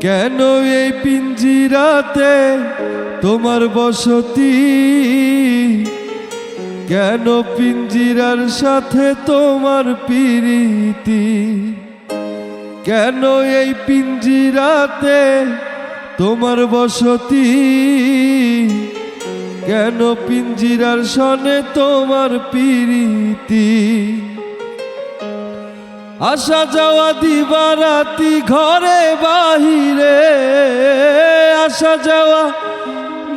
কেন এই পিঞ্জিরাতে তোমার বসতি? কেন পিঞ্জিরার সাথে তোমার পিরিতি? কেন এই পিঞ্জিরাতে তোমার বসতি? কেন পিঞ্জিরার সনে তোমার পিরিতি? আসা যাওয়া দিবা দিবারাতি ঘরে বাহিরে। আসা যাওয়া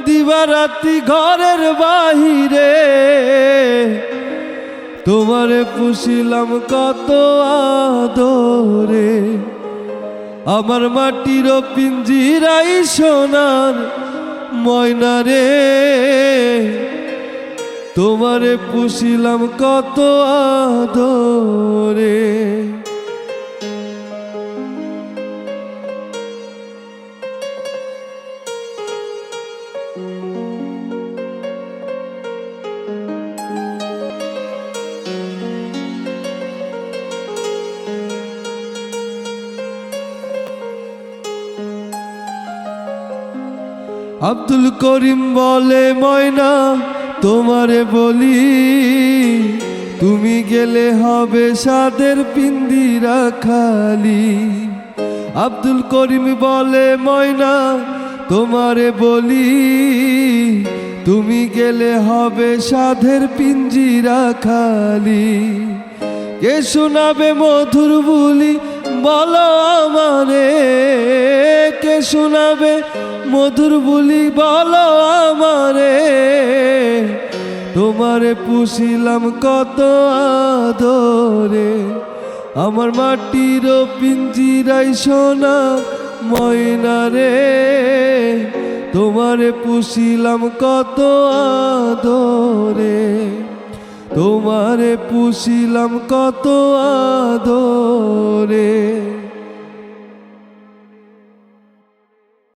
দিবা দিবারাতি ঘরের বাহিরে। তোমারে পুষিলাম কত আদরে। আমার মাটির পিঞ্জিরাই সোনার ময়না রে। তোমারে পুষিলাম কত আদরে। আব্দুল করিম বলে, ময়না, তোমারে বলি, তুমি গেলে হবে সাদের পিন্দিরা খালি। আব্দুল করিম বলে, ময়না, তোমারে বলি, তুমি গেলে হবে সাধের পিঞ্জিরা খালি। কে শোনাবে মধুর বুলি, বলো আমারে। শোনাবে মধুর বুলি বলো আমারে। তোমারে পুষিলাম কত আদরে। আমার মাটির পিঞ্জিরাই সোনা ময়না রে। তোমারে পুষিলাম কত আদরে। তোমারে পুষিলাম কত আদরে।